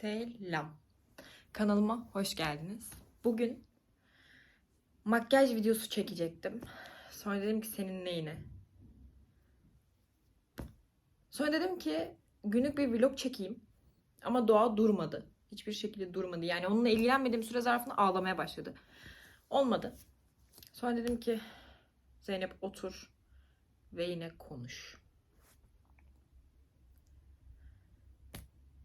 Selam. Kanalıma hoş geldiniz. Bugün makyaj videosu çekecektim. Sonra dedim ki senin neyine? Sonra dedim ki günlük bir vlog çekeyim. Ama doğa durmadı. Hiçbir şekilde durmadı. Yani onunla ilgilenmediğim süre zarfında ağlamaya başladı. Olmadı. Sonra dedim ki Zeynep otur ve yine konuş.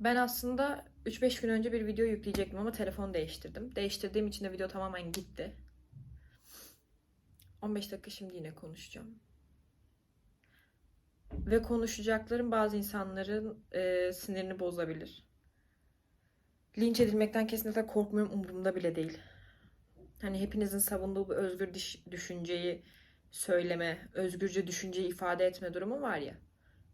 Ben aslında 3-5 gün önce bir video yükleyecektim ama telefon değiştirdim. Değiştirdiğim için de video tamamen gitti. 15 dakika şimdi yine konuşacağım. Ve konuşacaklarım bazı insanların e, sinirini bozabilir. Linç edilmekten kesinlikle korkmuyorum umurumda bile değil. Hani hepinizin savunduğu bu özgür diş- düşünceyi söyleme, özgürce düşünceyi ifade etme durumu var ya.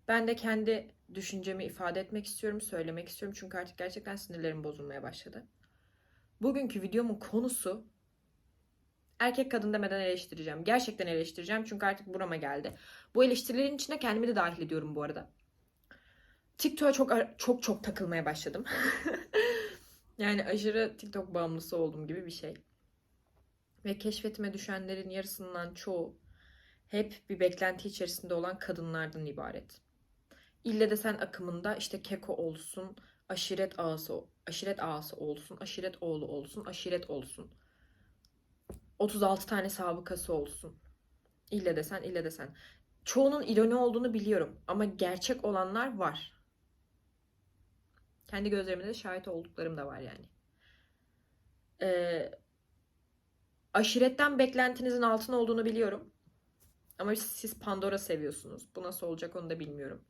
Ben de kendi düşüncemi ifade etmek istiyorum, söylemek istiyorum. Çünkü artık gerçekten sinirlerim bozulmaya başladı. Bugünkü videomun konusu erkek kadın demeden eleştireceğim. Gerçekten eleştireceğim çünkü artık burama geldi. Bu eleştirilerin içine kendimi de dahil ediyorum bu arada. TikTok'a çok çok çok takılmaya başladım. yani aşırı TikTok bağımlısı olduğum gibi bir şey. Ve keşfetime düşenlerin yarısından çoğu hep bir beklenti içerisinde olan kadınlardan ibaret. İlle de sen akımında işte keko olsun, aşiret ağası, aşiret ağası olsun, aşiret oğlu olsun, aşiret olsun. 36 tane sabıkası olsun. İlle de sen, ille de sen. Çoğunun ironi olduğunu biliyorum ama gerçek olanlar var. Kendi gözlerimde de şahit olduklarım da var yani. Ee, aşiretten beklentinizin altın olduğunu biliyorum. Ama siz Pandora seviyorsunuz. Bu nasıl olacak onu da bilmiyorum.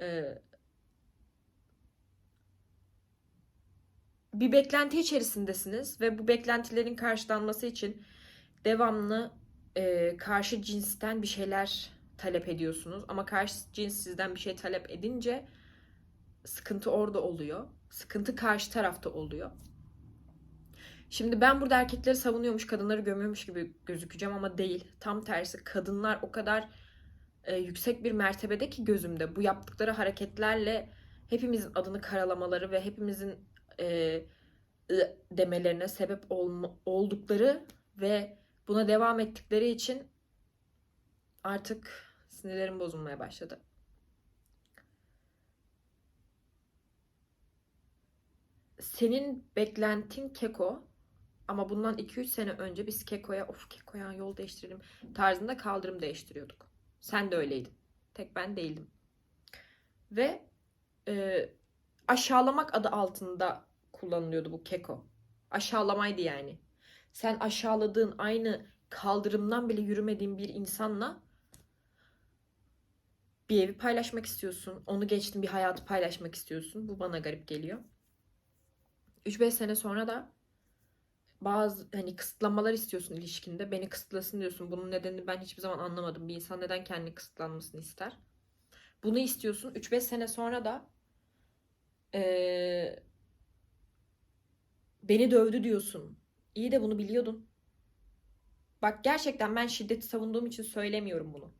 Ee, bir beklenti içerisindesiniz ve bu beklentilerin karşılanması için devamlı e, karşı cinsten bir şeyler talep ediyorsunuz. Ama karşı cins sizden bir şey talep edince sıkıntı orada oluyor. Sıkıntı karşı tarafta oluyor. Şimdi ben burada erkekleri savunuyormuş, kadınları gömüyormuş gibi gözükeceğim ama değil. Tam tersi kadınlar o kadar e, yüksek bir mertebede ki gözümde bu yaptıkları hareketlerle hepimizin adını karalamaları ve hepimizin e, demelerine sebep olma, oldukları ve buna devam ettikleri için artık sinirlerim bozulmaya başladı. Senin beklentin keko ama bundan 2-3 sene önce biz kekoya of kekoya yol değiştirelim tarzında kaldırım değiştiriyorduk. Sen de öyleydin. Tek ben değildim. Ve e, aşağılamak adı altında kullanılıyordu bu keko. Aşağılamaydı yani. Sen aşağıladığın aynı kaldırımdan bile yürümediğin bir insanla bir evi paylaşmak istiyorsun. Onu geçtin bir hayatı paylaşmak istiyorsun. Bu bana garip geliyor. 3-5 sene sonra da bazı hani kısıtlamalar istiyorsun ilişkinde. Beni kısıtlasın diyorsun. Bunun nedenini ben hiçbir zaman anlamadım. Bir insan neden kendini kısıtlanmasını ister? Bunu istiyorsun. 3-5 sene sonra da ee, beni dövdü diyorsun. İyi de bunu biliyordun. Bak gerçekten ben şiddeti savunduğum için söylemiyorum bunu.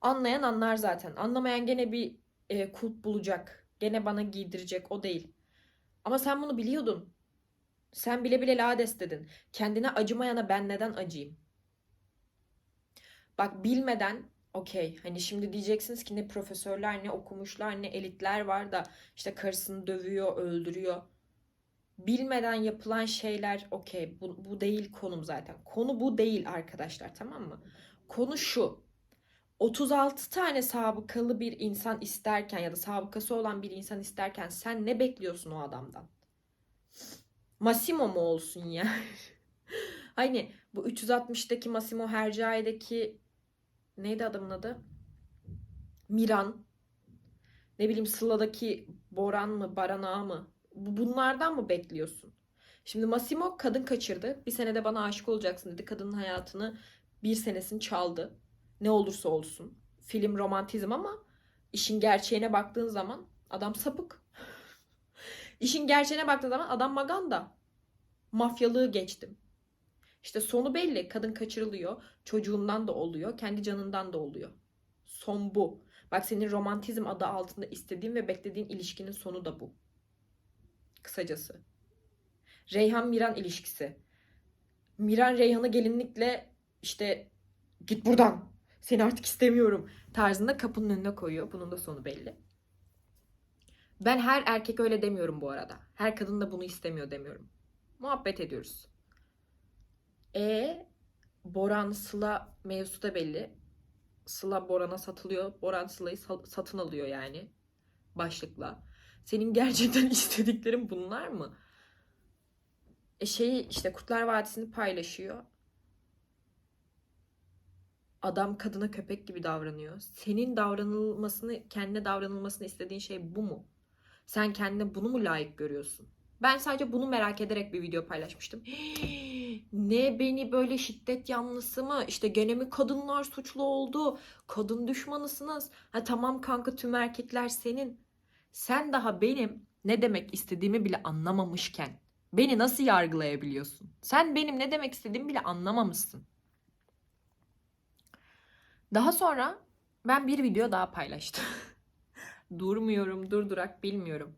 Anlayan anlar zaten. Anlamayan gene bir e, kulp bulacak. Gene bana giydirecek. O değil. Ama sen bunu biliyordun. Sen bile bile lades dedin. Kendine acımayana ben neden acıyayım? Bak bilmeden okey. Hani şimdi diyeceksiniz ki ne profesörler ne okumuşlar ne elitler var da işte karısını dövüyor, öldürüyor. Bilmeden yapılan şeyler okey. Bu, bu değil konum zaten. Konu bu değil arkadaşlar tamam mı? Konu şu. 36 tane sabıkalı bir insan isterken ya da sabıkası olan bir insan isterken sen ne bekliyorsun o adamdan? Massimo mu olsun ya? hani bu 360'daki Massimo Hercai'deki neydi adamın adı? Miran. Ne bileyim Sıla'daki Boran mı, Baran Ağa mı? Bu- Bunlardan mı bekliyorsun? Şimdi Massimo kadın kaçırdı. Bir senede bana aşık olacaksın dedi. Kadının hayatını bir senesini çaldı. Ne olursa olsun. Film romantizm ama işin gerçeğine baktığın zaman adam sapık. İşin gerçeğine baktığın zaman adam maganda. Mafyalığı geçtim. İşte sonu belli. Kadın kaçırılıyor. Çocuğundan da oluyor. Kendi canından da oluyor. Son bu. Bak senin romantizm adı altında istediğin ve beklediğin ilişkinin sonu da bu. Kısacası. Reyhan Miran ilişkisi. Miran Reyhan'ı gelinlikle işte git buradan. Seni artık istemiyorum tarzında kapının önüne koyuyor. Bunun da sonu belli. Ben her erkek öyle demiyorum bu arada. Her kadın da bunu istemiyor demiyorum. Muhabbet ediyoruz. E Boran Sıla mevzusu da belli. Sıla Boran'a satılıyor. Boran Sıla'yı sa- satın alıyor yani. Başlıkla. Senin gerçekten istediklerin bunlar mı? E şeyi işte Kurtlar Vadisi'ni paylaşıyor. Adam kadına köpek gibi davranıyor. Senin davranılmasını, kendine davranılmasını istediğin şey bu mu? Sen kendine bunu mu layık görüyorsun? Ben sadece bunu merak ederek bir video paylaşmıştım. ne beni böyle şiddet yanlısı mı? İşte gene mi kadınlar suçlu oldu? Kadın düşmanısınız. Ha tamam kanka tüm erkekler senin. Sen daha benim ne demek istediğimi bile anlamamışken beni nasıl yargılayabiliyorsun? Sen benim ne demek istediğimi bile anlamamışsın. Daha sonra ben bir video daha paylaştım. Durmuyorum, durdurak bilmiyorum.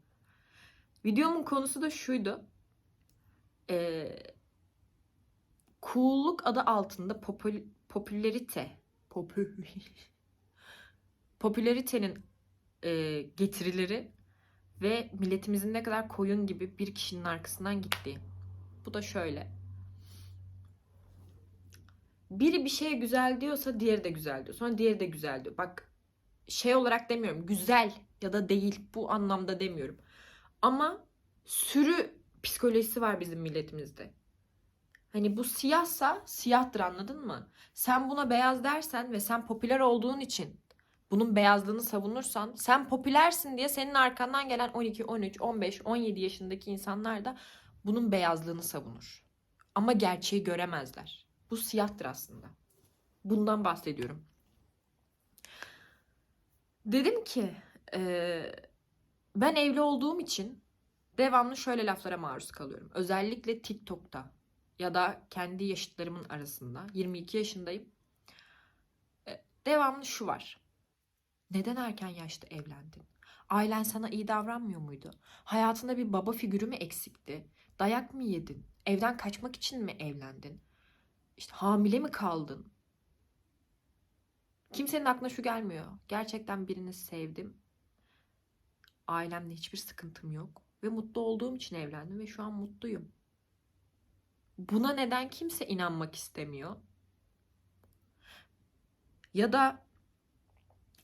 Videomun konusu da şuydu. Ee, cool'luk adı altında popül popülerite popü popülaritenin e, getirileri ve milletimizin ne kadar koyun gibi bir kişinin arkasından gittiği. Bu da şöyle. Biri bir şeye güzel diyorsa diğeri de güzel diyor. Sonra diğeri de güzel diyor. Bak şey olarak demiyorum. Güzel ya da değil. Bu anlamda demiyorum. Ama sürü psikolojisi var bizim milletimizde. Hani bu siyahsa siyahtır anladın mı? Sen buna beyaz dersen ve sen popüler olduğun için bunun beyazlığını savunursan sen popülersin diye senin arkandan gelen 12, 13, 15, 17 yaşındaki insanlar da bunun beyazlığını savunur. Ama gerçeği göremezler. Bu siyahtır aslında. Bundan bahsediyorum. Dedim ki e, ben evli olduğum için devamlı şöyle laflara maruz kalıyorum. Özellikle TikTok'ta ya da kendi yaşıtlarımın arasında 22 yaşındayım. E, devamlı şu var. Neden erken yaşta evlendin? Ailen sana iyi davranmıyor muydu? Hayatında bir baba figürü mü eksikti? Dayak mı yedin? Evden kaçmak için mi evlendin? İşte hamile mi kaldın? Kimsenin aklına şu gelmiyor. Gerçekten birini sevdim. Ailemle hiçbir sıkıntım yok. Ve mutlu olduğum için evlendim ve şu an mutluyum. Buna neden kimse inanmak istemiyor? Ya da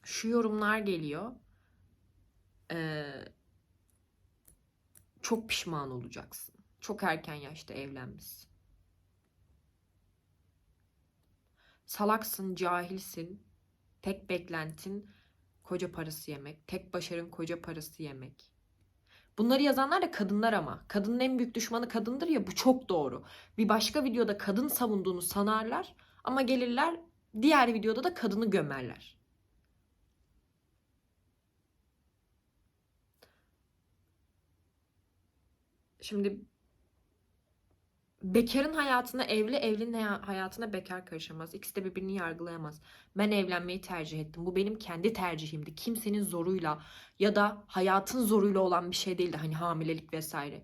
şu yorumlar geliyor. Ee, çok pişman olacaksın. Çok erken yaşta evlenmişsin. Salaksın, cahilsin. Tek beklentin koca parası yemek. Tek başarın koca parası yemek. Bunları yazanlar da kadınlar ama. Kadının en büyük düşmanı kadındır ya bu çok doğru. Bir başka videoda kadın savunduğunu sanarlar ama gelirler diğer videoda da kadını gömerler. Şimdi bekarın hayatına evli, evlinin hayatına bekar karışamaz. İkisi de birbirini yargılayamaz. Ben evlenmeyi tercih ettim. Bu benim kendi tercihimdi. Kimsenin zoruyla ya da hayatın zoruyla olan bir şey değildi. Hani hamilelik vesaire.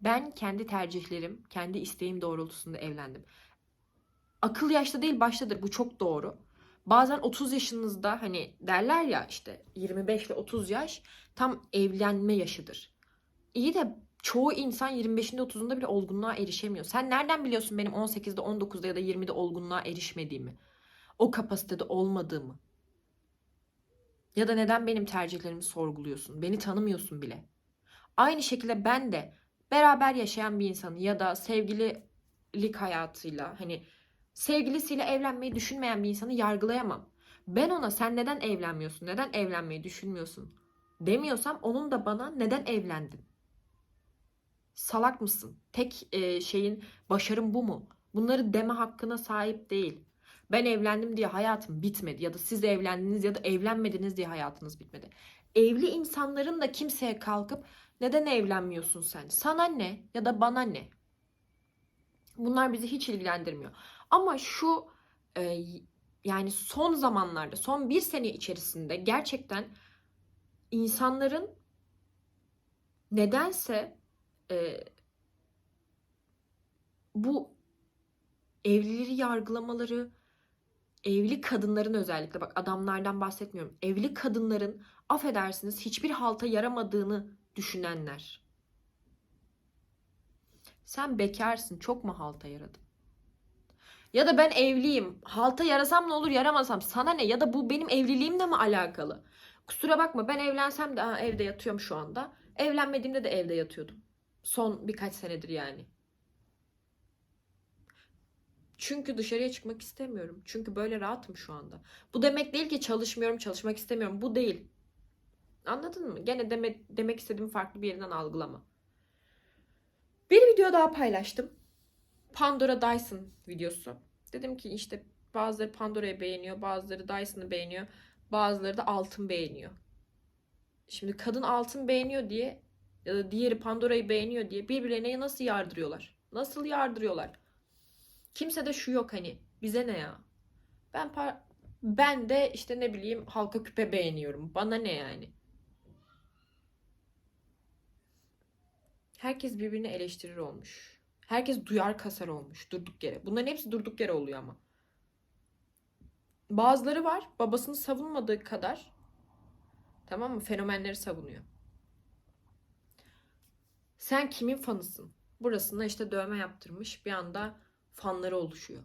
Ben kendi tercihlerim, kendi isteğim doğrultusunda evlendim. Akıl yaşta değil baştadır. Bu çok doğru. Bazen 30 yaşınızda hani derler ya işte 25 ile 30 yaş tam evlenme yaşıdır. İyi de çoğu insan 25'inde 30'unda bile olgunluğa erişemiyor. Sen nereden biliyorsun benim 18'de 19'da ya da 20'de olgunluğa erişmediğimi? O kapasitede olmadığımı? Ya da neden benim tercihlerimi sorguluyorsun? Beni tanımıyorsun bile. Aynı şekilde ben de beraber yaşayan bir insanı ya da sevgililik hayatıyla hani sevgilisiyle evlenmeyi düşünmeyen bir insanı yargılayamam. Ben ona sen neden evlenmiyorsun? Neden evlenmeyi düşünmüyorsun? Demiyorsam onun da bana neden evlendin? Salak mısın? Tek e, şeyin başarın bu mu? Bunları deme hakkına sahip değil. Ben evlendim diye hayatım bitmedi ya da siz evlendiniz ya da evlenmediniz diye hayatınız bitmedi. Evli insanların da kimseye kalkıp neden evlenmiyorsun sen? Sana ne ya da bana ne? Bunlar bizi hiç ilgilendirmiyor. Ama şu e, yani son zamanlarda, son bir sene içerisinde gerçekten insanların nedense e, bu evlileri yargılamaları, evli kadınların özellikle bak adamlardan bahsetmiyorum. Evli kadınların affedersiniz hiçbir halta yaramadığını düşünenler. Sen bekarsın çok mu halta yaradın? Ya da ben evliyim. Halta yarasam ne olur yaramasam sana ne? Ya da bu benim evliliğimle mi alakalı? Kusura bakma ben evlensem de ha, evde yatıyorum şu anda. Evlenmediğimde de evde yatıyordum. Son birkaç senedir yani. Çünkü dışarıya çıkmak istemiyorum. Çünkü böyle rahatım şu anda. Bu demek değil ki çalışmıyorum, çalışmak istemiyorum. Bu değil. Anladın mı? Gene deme, demek istediğim farklı bir yerinden algılama. Bir video daha paylaştım. Pandora Dyson videosu. Dedim ki işte bazıları Pandora'yı beğeniyor, bazıları Dyson'ı beğeniyor, bazıları da altın beğeniyor. Şimdi kadın altın beğeniyor diye ya da diğeri Pandora'yı beğeniyor diye birbirlerine nasıl yardırıyorlar? Nasıl yardırıyorlar? Kimse de şu yok hani bize ne ya? Ben ben de işte ne bileyim halka küpe beğeniyorum. Bana ne yani? Herkes birbirini eleştirir olmuş. Herkes duyar kasar olmuş durduk yere. Bunların hepsi durduk yere oluyor ama. Bazıları var babasını savunmadığı kadar tamam mı fenomenleri savunuyor. Sen kimin fanısın? Burasına işte dövme yaptırmış bir anda fanları oluşuyor.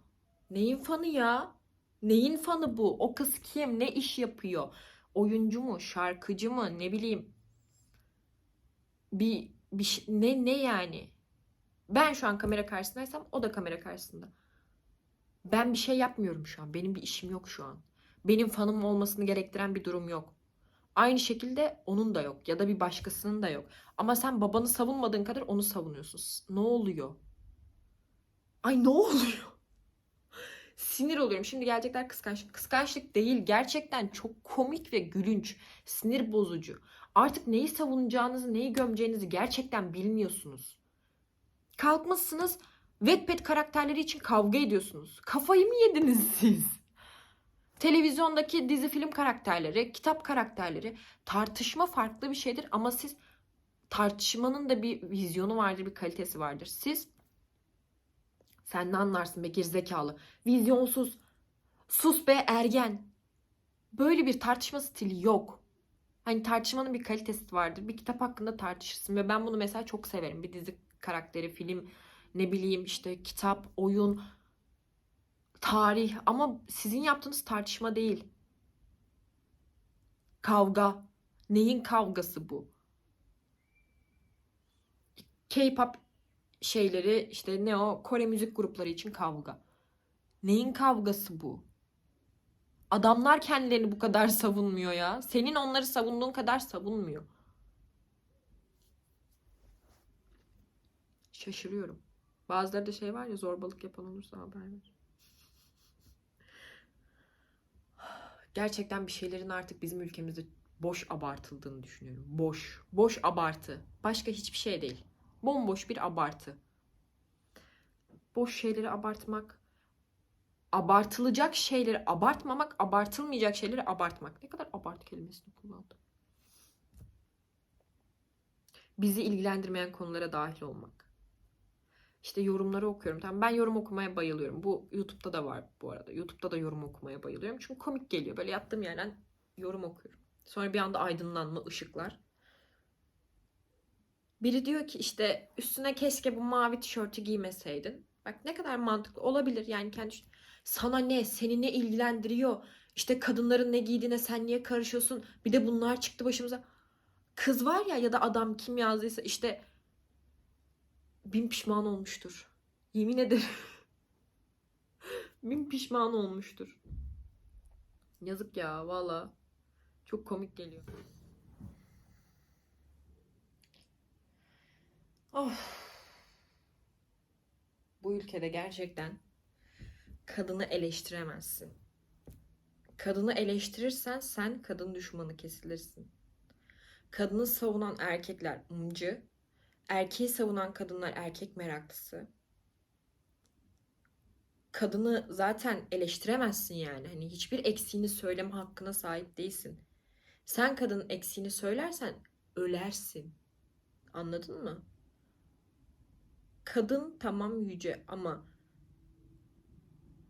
Neyin fanı ya? Neyin fanı bu? O kız kim? Ne iş yapıyor? Oyuncu mu? Şarkıcı mı? Ne bileyim. Bir, bir ne ne yani? Ben şu an kamera karşısındaysam o da kamera karşısında. Ben bir şey yapmıyorum şu an. Benim bir işim yok şu an. Benim fanım olmasını gerektiren bir durum yok. Aynı şekilde onun da yok ya da bir başkasının da yok. Ama sen babanı savunmadığın kadar onu savunuyorsun. Ne oluyor? Ay ne oluyor? Sinir oluyorum. Şimdi gelecekler kıskançlık. Kıskançlık değil. Gerçekten çok komik ve gülünç. Sinir bozucu. Artık neyi savunacağınızı, neyi gömeceğinizi gerçekten bilmiyorsunuz. Kalkmışsınız Wattpad karakterleri için kavga ediyorsunuz. Kafayı mı yediniz siz? Televizyondaki dizi film karakterleri, kitap karakterleri tartışma farklı bir şeydir ama siz tartışmanın da bir vizyonu vardır, bir kalitesi vardır. Siz sen ne anlarsın be gerizekalı, vizyonsuz, sus be ergen. Böyle bir tartışma stili yok. Hani tartışmanın bir kalitesi vardır. Bir kitap hakkında tartışırsın ve ben bunu mesela çok severim. Bir dizi karakteri, film, ne bileyim işte kitap, oyun, tarih ama sizin yaptığınız tartışma değil. Kavga. Neyin kavgası bu? K-pop şeyleri işte ne o Kore müzik grupları için kavga. Neyin kavgası bu? Adamlar kendilerini bu kadar savunmuyor ya. Senin onları savunduğun kadar savunmuyor. Şaşırıyorum. Bazıları da şey var ya zorbalık yapan olursa haber ver. Gerçekten bir şeylerin artık bizim ülkemizde boş abartıldığını düşünüyorum. Boş. Boş abartı. Başka hiçbir şey değil. Bomboş bir abartı. Boş şeyleri abartmak, abartılacak şeyleri abartmamak, abartılmayacak şeyleri abartmak. Ne kadar abartı kelimesini kullandım. Bizi ilgilendirmeyen konulara dahil olmak. İşte yorumları okuyorum. Tamam ben yorum okumaya bayılıyorum. Bu YouTube'da da var bu arada. YouTube'da da yorum okumaya bayılıyorum. Çünkü komik geliyor. Böyle yattığım yerden yorum okuyorum. Sonra bir anda aydınlanma, ışıklar. Biri diyor ki işte üstüne keşke bu mavi tişörtü giymeseydin. Bak ne kadar mantıklı olabilir yani kendi sana ne seni ne ilgilendiriyor işte kadınların ne giydiğine sen niye karışıyorsun bir de bunlar çıktı başımıza kız var ya ya da adam kim yazdıysa işte bin pişman olmuştur. Yemin ederim. Bin pişman olmuştur. Yazık ya valla. Çok komik geliyor. Of. Bu ülkede gerçekten kadını eleştiremezsin. Kadını eleştirirsen sen kadın düşmanı kesilirsin. Kadını savunan erkekler ımcı, erkeği savunan kadınlar erkek meraklısı. Kadını zaten eleştiremezsin yani. Hani hiçbir eksiğini söyleme hakkına sahip değilsin. Sen kadının eksiğini söylersen ölersin. Anladın mı? Kadın tamam yüce ama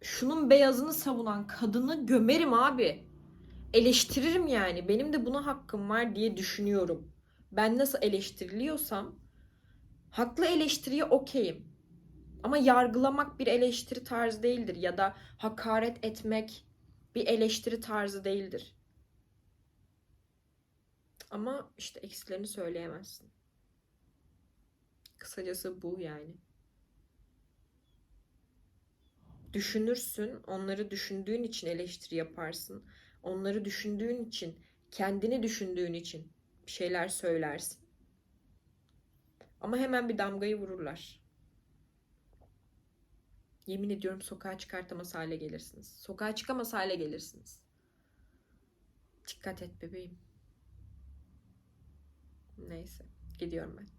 şunun beyazını savunan kadını gömerim abi. Eleştiririm yani. Benim de buna hakkım var diye düşünüyorum. Ben nasıl eleştiriliyorsam haklı eleştiriye okeyim. Ama yargılamak bir eleştiri tarzı değildir ya da hakaret etmek bir eleştiri tarzı değildir. Ama işte eksilerini söyleyemezsin. Kısacası bu yani. Düşünürsün, onları düşündüğün için eleştiri yaparsın. Onları düşündüğün için, kendini düşündüğün için bir şeyler söylersin. Ama hemen bir damgayı vururlar. Yemin ediyorum sokağa çıkartamaz hale gelirsiniz. Sokağa çıkamaz hale gelirsiniz. Dikkat et bebeğim. Neyse, gidiyorum ben.